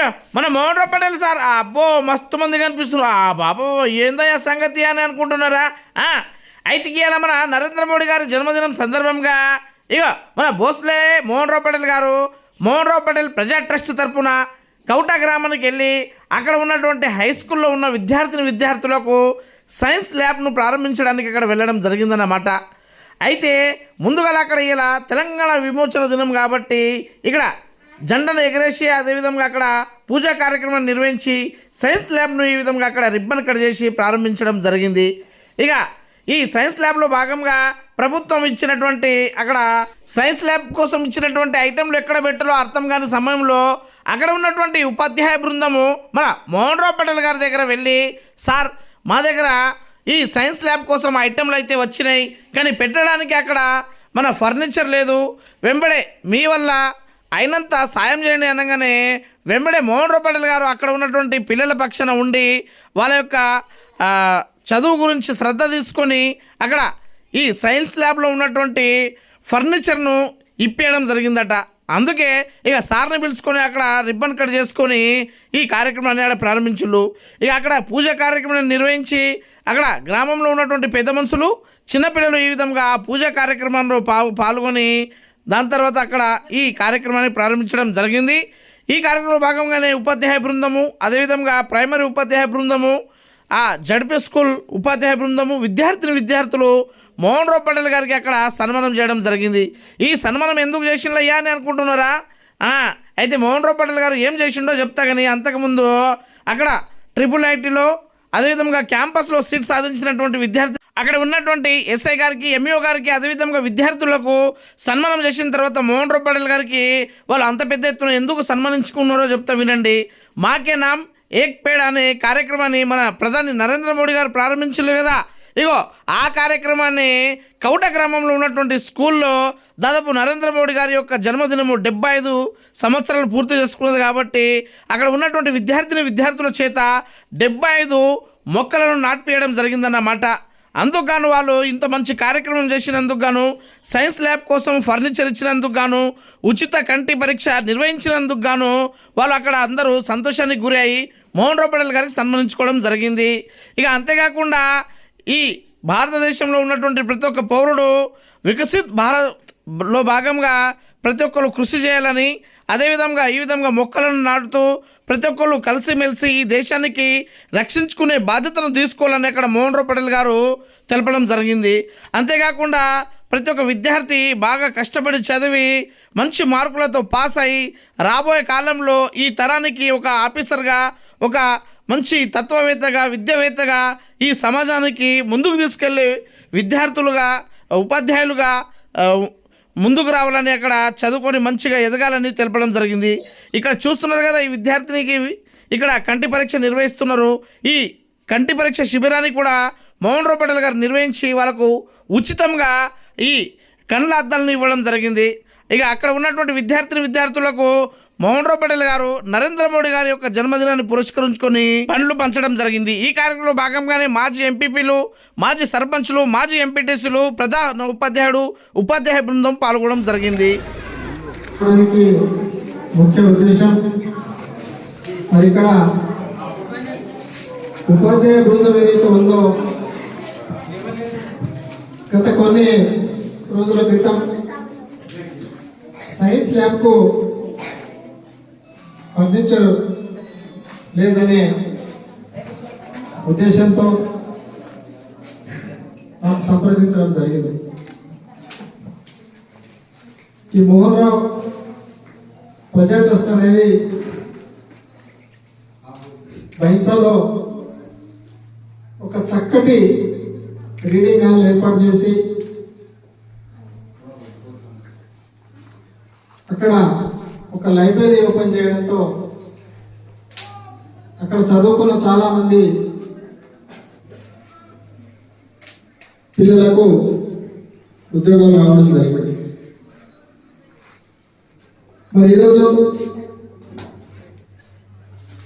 అయ్యో మన మోహన్ పటేల్ సార్. అబ్బో మస్తు మంది కనిపిస్తున్నారు. ఆ బాబో ఏందయ్యా సంగతి అని అనుకుంటున్నారా? అయితే ఇవాళ మన నరేంద్ర మోడీ గారి జన్మదినం సందర్భంగా ఇగో మన భోస్లే మోహన్ రావు పటేల్ గారు మోహన్ రావు పటేల్ ప్రజా ట్రస్ట్ తరపున కౌటా గ్రామానికి వెళ్ళి అక్కడ ఉన్నటువంటి హై స్కూల్లో ఉన్న విద్యార్థిని విద్యార్థులకు సైన్స్ ల్యాబ్ను ప్రారంభించడానికి అక్కడ వెళ్ళడం జరిగిందన్నమాట. అయితే ముందుగా అక్కడ ఇలా తెలంగాణ విమోచన దినం కాబట్టి ఇక్కడ జెండను ఎగరేసి అదేవిధంగా అక్కడ పూజా కార్యక్రమం నిర్వహించి సైన్స్ ల్యాబ్ను ఈ విధంగా అక్కడ రిబ్బన్ కట్ చేసి ప్రారంభించడం జరిగింది. ఇక ఈ సైన్స్ ల్యాబ్లో భాగంగా ప్రభుత్వం ఇచ్చినటువంటి అక్కడ సైన్స్ ల్యాబ్ కోసం ఇచ్చినటువంటి ఐటెంలు ఎక్కడ పెట్టాలో అర్థం కాని సమయంలో అక్కడ ఉన్నటువంటి ఉపాధ్యాయ బృందము మన మోహన్ రావు పటేల్ గారి దగ్గర వెళ్ళి సార్ మా దగ్గర ఈ సైన్స్ ల్యాబ్ కోసం ఐటెంలు అయితే వచ్చినాయి కానీ పెట్టడానికి అక్కడ మన ఫర్నిచర్ లేదు. వెంబడే మీ వల్ల అయినంత సాయం చేయండి అనగానే వెంబడే మోహన్ రూపాయలు గారు అక్కడ ఉన్నటువంటి పిల్లల పక్షాన ఉండి వాళ్ళ యొక్క చదువు గురించి శ్రద్ధ తీసుకొని అక్కడ ఈ సైన్స్ ల్యాబ్లో ఉన్నటువంటి ఫర్నిచర్ను ఇప్పేయడం జరిగిందట. అందుకే ఇక సార్ని పిలుచుకొని అక్కడ రిబ్బన్ కట్ చేసుకొని ఈ కార్యక్రమాన్ని అక్కడ ప్రారంభించుళ్ళు. ఇక అక్కడ పూజ కార్యక్రమాన్ని నిర్వహించి అక్కడ గ్రామంలో ఉన్నటువంటి పెద్ద మనుషులు చిన్నపిల్లలు ఈ విధంగా ఆ కార్యక్రమంలో పా పాల్గొని దాని తర్వాత అక్కడ ఈ కార్యక్రమాన్ని ప్రారంభించడం జరిగింది. ఈ కార్యక్రమంలో భాగంగానే ఉపాధ్యాయ బృందము అదేవిధంగా ప్రైమరీ ఉపాధ్యాయ బృందము ఆ జడ్పీ స్కూల్ ఉపాధ్యాయ బృందము విద్యార్థిని విద్యార్థులు మోహన్ రావు పటేల్ గారికి అక్కడ సన్మానం చేయడం జరిగింది. ఈ సన్మానం ఎందుకు చేసిండయ్యా అని అనుకుంటున్నారా? అయితే మోహన్ రావు పటేల్ గారు ఏం చేసిండో చెప్తా కానీ అంతకుముందు అక్కడ ట్రిపుల్ ఐటీలో అదేవిధంగా క్యాంపస్లో సీట్ సాధించినటువంటి విద్యార్థి అక్కడ ఉన్నటువంటి ఎస్ఐ గారికి ఎంఈఓ గారికి అదేవిధంగా విద్యార్థులకు సన్మానం చేసిన తర్వాత మోహన్ రావు పటేల్ గారికి వాళ్ళు అంత పెద్ద ఎత్తున ఎందుకు సన్మానించుకున్నారో చెప్తా వినండి. మాకే నామ్ ఏక్ పేడ్ అనే కార్యక్రమాన్ని మన ప్రధాని నరేంద్ర మోడీ గారు ప్రారంభించలేదు కదా. ఇగో ఆ కార్యక్రమాన్ని కౌట గ్రామంలో ఉన్నటువంటి స్కూల్లో దాదాపు నరేంద్ర మోడీ గారి యొక్క జన్మదినము డెబ్బై ఐదు సంవత్సరాలు పూర్తి చేసుకున్నది కాబట్టి అక్కడ ఉన్నటువంటి విద్యార్థిని విద్యార్థుల చేత డెబ్బై ఐదు మొక్కలను నాటిపేయడం జరిగిందన్నమాట. అందుకు గాను వాళ్ళు ఇంత మంచి కార్యక్రమం చేసినందుకు గాను సైన్స్ ల్యాబ్ కోసం ఫర్నిచర్ ఇచ్చినందుకు గాను ఉచిత కంటి పరీక్ష నిర్వహించినందుకు గాను వాళ్ళు అక్కడ అందరూ సంతోషానికి గురి అయి మోహన్ రావు పటేల్ గారికి సన్మానించుకోవడం జరిగింది. ఇక అంతేకాకుండా ఈ భారతదేశంలో ఉన్నటువంటి ప్రతి ఒక్క పౌరుడు వికసిత్ భారత్లో భాగంగా ప్రతి ఒక్కరు కృషి చేయాలని అదేవిధంగా ఈ విధంగా మొక్కలను నాటుతూ ప్రతి ఒక్కరు కలిసిమెలిసి ఈ దేశానికి రక్షించుకునే బాధ్యతను తీసుకోవాలని అక్కడ మోహన్ రావు పటేల్ గారు తెలపడం జరిగింది. అంతేకాకుండా ప్రతి ఒక్క విద్యార్థి బాగా కష్టపడి చదివి మంచి మార్కులతో పాస్ అయి రాబోయే కాలంలో ఈ తరానికి ఒక ఆఫీసర్గా ఒక మంచి తత్వవేత్తగా విద్యావేత్తగా ఈ సమాజానికి ముందుకు తీసుకెళ్ళి విద్యార్థులుగా ఉపాధ్యాయులుగా ముందుకు రావాలని అక్కడ చదువుకొని మంచిగా ఎదగాలని తెలపడం జరిగింది. ఇక్కడ చూస్తున్నారు కదా ఈ విద్యార్థినికి ఇక్కడ కంటి పరీక్ష నిర్వహిస్తున్నారు. ఈ కంటి పరీక్ష శిబిరాన్ని కూడా మోహన్ రావు పటేల్ గారు నిర్వహించి వాళ్ళకు ఉచితంగా ఈ కండ్ల అద్దాలను ఇవ్వడం జరిగింది. ఇక అక్కడ ఉన్నటువంటి విద్యార్థిని విద్యార్థులకు మోహన్ రావు పటేల్ గారు నరేంద్ర మోడీ గారి యొక్క జన్మదినాన్ని పురస్కరించుకొని పండ్లు పంచడం జరిగింది. ఈ కార్యక్రమంలో భాగంగానే మాజీ ఎంపీపీలు మాజీ సర్పంచ్లు మాజీ ఎంపీటీసీలు ప్రధాన ఉపాధ్యాయుడు ఉపాధ్యాయ బృందం పాల్గొనడం జరిగింది. ముఖ్య ఉద్దేశం మరి ఇక్కడ ఉపాధ్యాయ బృందం ఏదైతే ఉందో గత కొన్ని రోజుల క్రితం సైన్స్ ల్యాబ్కు ఫర్నిచర్ లేదనే ఉద్దేశంతో మాకు సంప్రదించడం జరిగింది. ఈ మోహన్ రావు ప్రజా ట్రస్ట్ అనేది బహింసలో ఒక చక్కటి రీడింగ్ హాల్ ఏర్పాటు చేసి అక్కడ ఒక లైబ్రరీ ఓపెన్ చేయడంతో అక్కడ చదువుకున్న చాలామంది పిల్లలకు ఉద్యోగాలు రావడం జరిగింది. మరి ఈరోజు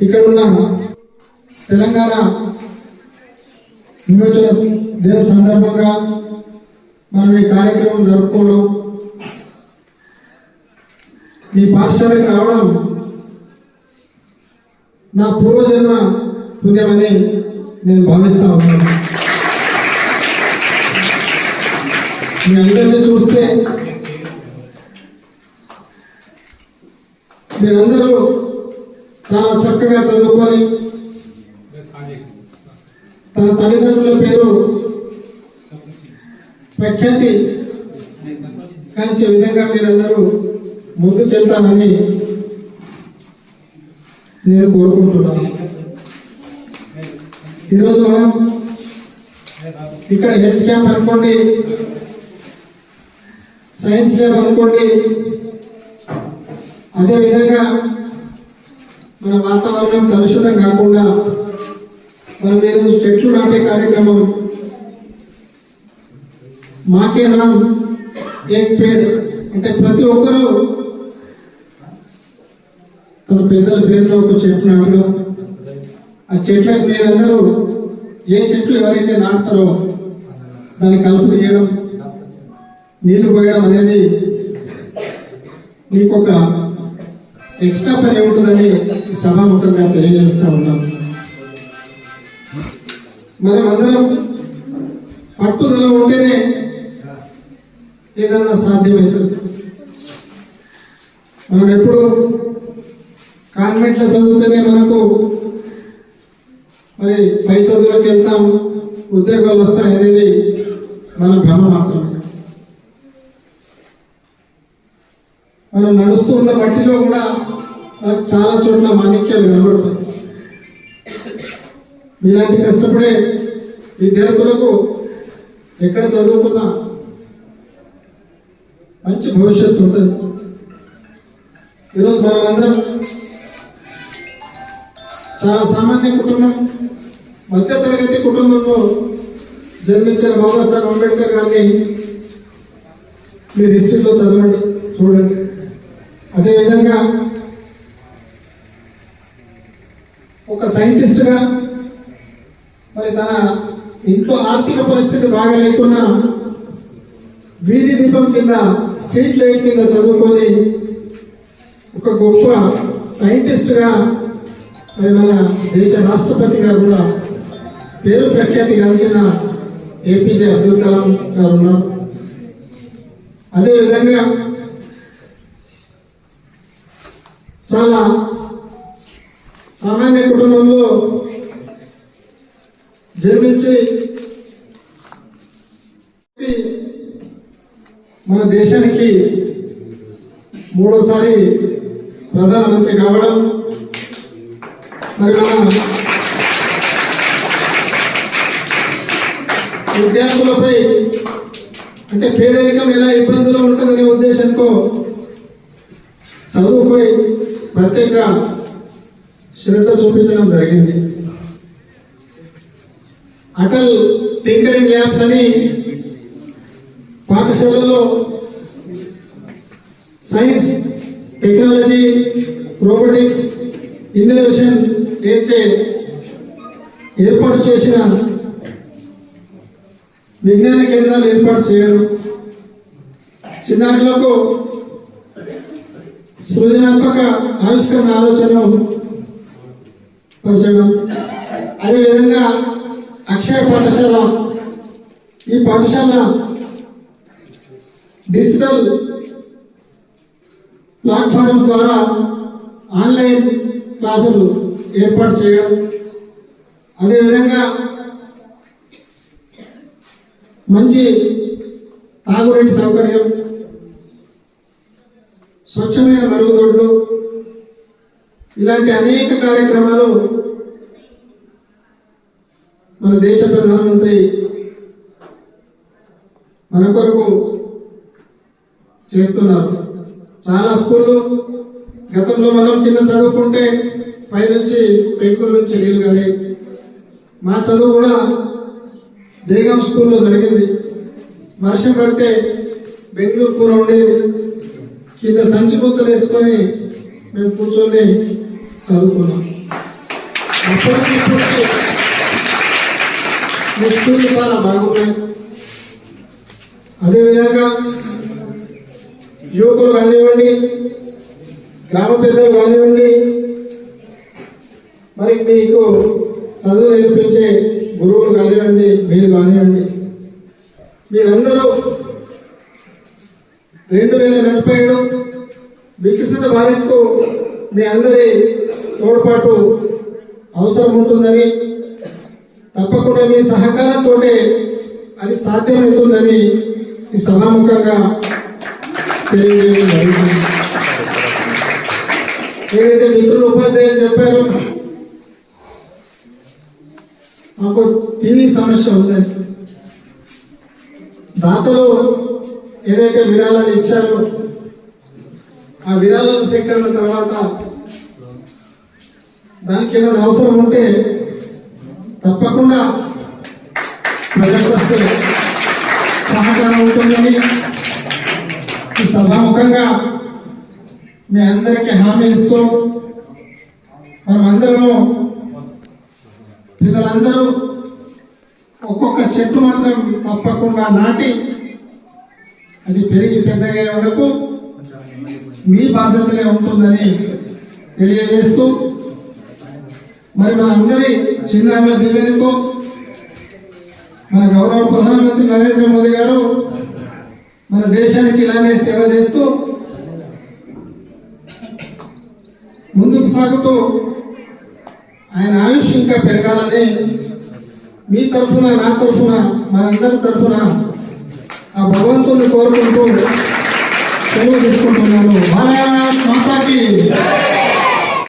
ఇక్కడ ఉన్న తెలంగాణ విమోచన దినం సందర్భంగా మనం ఈ కార్యక్రమం జరుపుకోవడం మీ పాఠశాలకు రావడం నా పూర్వజన్మ పుణ్యమని నేను భావిస్తా ఉన్నాను. మీ అందరినీ చూస్తే మీరందరూ చాలా చక్కగా చదువుకొని తన తల్లిదండ్రుల పేరు ప్రఖ్యాతి కాంచే విధంగా మీరందరూ ముందుకెళ్తానని నేను కోరుకుంటున్నాను. ఈరోజు మనం ఇక్కడ హెల్త్ క్యాంప్ అనుకోండి సైన్స్ ల్యాబ్ అనుకోండి అదేవిధంగా మన వాతావరణం కలుషితం కాకుండా మనం ఈరోజు చెట్లు నాటే కార్యక్రమం మాకే నామ్ ఏక్ పేడ్ అంటే ప్రతి ఒక్కరూ పెద్దల పేరులో ఒక చెట్టు నాటడం ఆ చెట్లకు మీరందరూ ఏ చెట్లు ఎవరైతే నాటుతారో దాన్ని కలుపు తీయడం నీళ్ళు పోయడం అనేది మీకు ఒక ఎక్స్ట్రా పని ఉంటుందని సభాముఖంగా తెలియజేస్తా ఉన్నాం. మనం అందరం పట్టుదల ఉంటేనే ఏదన్నా సాధ్యమవుతుంది. మనం ఎప్పుడు కాన్వెంట్లో చదివితేనే మనకు మరి పై చదువులకు వెళ్తాం ఉద్యోగాలు వస్తాయి అనేది మన భ్రమ మాత్రమే. మనం నడుస్తూ ఉన్న మట్టిలో కూడా మనకు చాలా చోట్ల మాణిక్యాలు కనబడతాయి. మీలాంటి కష్టపడే విద్యార్థులకు ఎక్కడ చదువుకున్నా మంచి భవిష్యత్తు ఉంటుంది. ఈరోజు మనం అందరం చాలా సామాన్య కుటుంబం మధ్యతరగతి కుటుంబంలో జన్మించిన బాబాసాహెబ్ అంబేద్కర్ గారిని మీరు హిస్టరీలో చదవండి చూడండి. అదేవిధంగా ఒక సైంటిస్ట్గా మరి తన ఇంట్లో ఆర్థిక పరిస్థితి బాగా లేకున్నా వీధి దీపం కింద స్ట్రీట్ లైట్ కింద చదువుకొని ఒక గొప్ప సైంటిస్ట్గా మరి మన దేశ రాష్ట్రపతిగా కూడా పేరు ప్రఖ్యాతి గాంచిన ఏపీజే అబ్దుల్ కలాం గారు ఉన్నారు. అదేవిధంగా చాలా సామాన్య కుటుంబంలో జన్మించి మన దేశానికి మూడోసారి ప్రధానమంత్రి కావడం విద్యార్థులపై అంటే పేదరికం ఎలా ఇబ్బందులు ఉంటుందనే ఉద్దేశంతో చదువుపై ప్రత్యేక శ్రద్ధ చూపించడం జరిగింది. అటల్ టింకరింగ్ ల్యాబ్స్ అని పాఠశాలలో సైన్స్ టెక్నాలజీ రోబోటిక్స్ ఇన్నోవేషన్ నేర్చే ఏర్పాటు చేసిన విజ్ఞాన కేంద్రాలు ఏర్పాటు చేయడం. చిన్నారులకు సృజనాత్మక ఆవిష్కరణ ఆలోచన పరచడం. అదేవిధంగా అక్షయ పాఠశాల ఈ పాఠశాల డిజిటల్ ప్లాట్ఫామ్స్ ద్వారా ఆన్లైన్ క్లాసులు ఏర్పాటు చేయడం అదేవిధంగా మంచి తాగునీటి సౌకర్యం స్వచ్ఛమైన మరుగుదొడ్లు ఇలాంటి అనేక కార్యక్రమాలు మన దేశ ప్రధానమంత్రి మన కొరకు చేస్తున్నారు. చాలా స్కూళ్ళు గతంలో మనం కింద చదువుకుంటే పైనుంచి పెంకుల నుంచి నీళ్ళు కానీ మా చదువు కూడా దేగం స్కూల్లో జరిగింది. వర్షం పడితే బెంగళూరు కూర ఉండేది. కింద సంచి ముద్దలు వేసుకొని మేము కూర్చొని చదువుకున్నాం. అప్పటికి ఇప్పటికి మీ స్కూళ్ళు చాలా బాగున్నాయి అదేవిధంగా యువకులు కానివ్వండి గ్రామ పెద్దలు కానివ్వండి మరి మీకు చదువు నేర్పించే గురువులు కానివ్వండి మీరు కానివ్వండి మీరందరూ రెండు వేల నలభై ఏడు వికసిత భారత్కు మీ అందరి తోడ్పాటు అవసరం ఉంటుందని తప్పకుండా మీ సహకారంతో అది సాధ్యమవుతుందని ఈ సభాముఖంగా తెలియజేయడం జరుగుతుంది ఏదైతే మిత్రులు ఉపాధ్యాయులు చెప్పారో మాకు టీవీ సమస్య ఉంది. దాతలు ఏదైతే విరాళాలు ఇచ్చారో ఆ విరాళాల సేకరణ తర్వాత దానికి ఏమైనా అవసరం ఉంటే తప్పకుండా ప్రజా ట్రస్ట్ సహకారం ఉంటుందని ఈ సభాముఖంగా మీ అందరికీ హామీ ఇస్తూ మనమందరము అందరూ ఒక్కొక్క చెట్టు మాత్రం తప్పకుండా నాటి అది పెరిగి పెద్దగయ్యే వరకు మీ బాధ్యతనే ఉంటుందని తెలియజేస్తూ మరి మనందరి చిన్నారుల దీవెనతో మన గౌరవ ప్రధానమంత్రి నరేంద్ర మోదీ గారు మన దేశానికి ఇలానే సేవ చేస్తూ ముందుకు సాగుతూ ఆయన ఆయుష్ ఇంకా పెరగాలని మీ తరఫున నా తరఫున మనందరి తరఫున ఆ భగవంతుని కోరుకుంటూ సెలవు తీసుకుంటున్నాను. భారత్ మాతాకి.